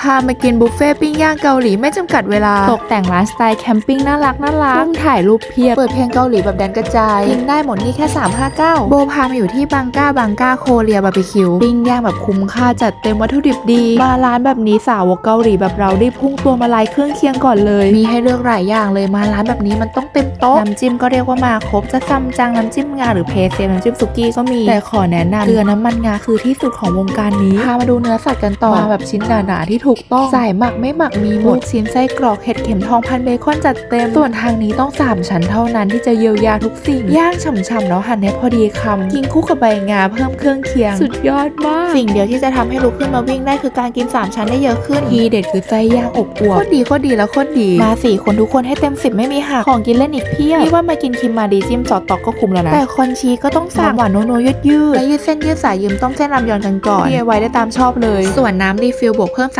พามากินบุฟเฟ่ต์ปิ้งย่างเกาหลีไม่จำกัดเวลา ตกแต่งร้านสไตล์แคมปิ้งน่ารักน่ารักมุมถ่ายรูปเพียบ เปิดเพลงเกาหลีแบบแดนกระจายกินได้หมดนี่แค่ 359 โบพามาอยู่ที่บังก้าบังก้าโคเรียบาร์บีคิว ปิ้งย่างแบบคุ้มค่าจัดเต็มวัตถุดิบดี มาร้านแบบนี้สาวกเกาหลีแบบเราได้พุ่งตัวมาลายเครื่องเคียงก่อนเลย มีให้เลือกหลายอย่างเลยมาร้านแบบนี้มันต้องเต็มโต๊ะน้ำจิ้มก็เรียกว่ามาครบจะซัมจังน้ำจิ้มงาหรือเพเซมน้ำจิ้มสุกี้ก็มีแต่ขอแนะนำเกลือน้ำมันงาคือที่สุดของวงการนี้พามาดูเนื้อสัตว์กันต่อมาแบบชิ้นหนาๆที่ถูกต้องใส่หมักไม่หมักมีหมดลูกชิ้นไส้กรอกเห็ดเข็มทองพันเบคอนจัดเต็ม ส่วนทางนี้ต้อง3ชั้นเท่านั้นที่จะเยียวยาทุกสิ่ง ย่างฉ่ำๆแล้วหั่นให้พอดีคำกินคู่กับใบงาเพิ่มเครื่องเคียง สุดยอดมาก สิ่งเดียวที่จะทำให้ลุกขึ้นมาวิ่งได้คือการกิน 3 ชั้นได้เยอะขึ้นทีเด็ดคือไส้ย่างอบอวบโคตรดีโคตรดีแล้วโคตรดีมาสี่คนทุกคนให้เต็มสิบไม่มีหักของกินเล่นอีกเพียบนี่ว่ามากินคิมมาดีจิ้มซอสตอกก็คุ้มแล้วนะแต่คอนชีก็ต้องสั่งหวานนัวๆยืดยืดและยืดเส้นยืดสายยืมต้มเส้นรำยอนกันก่อน DIY ได้ตามชอบเลย ส่วนน้ำรีฟิลบวกเพิ่ม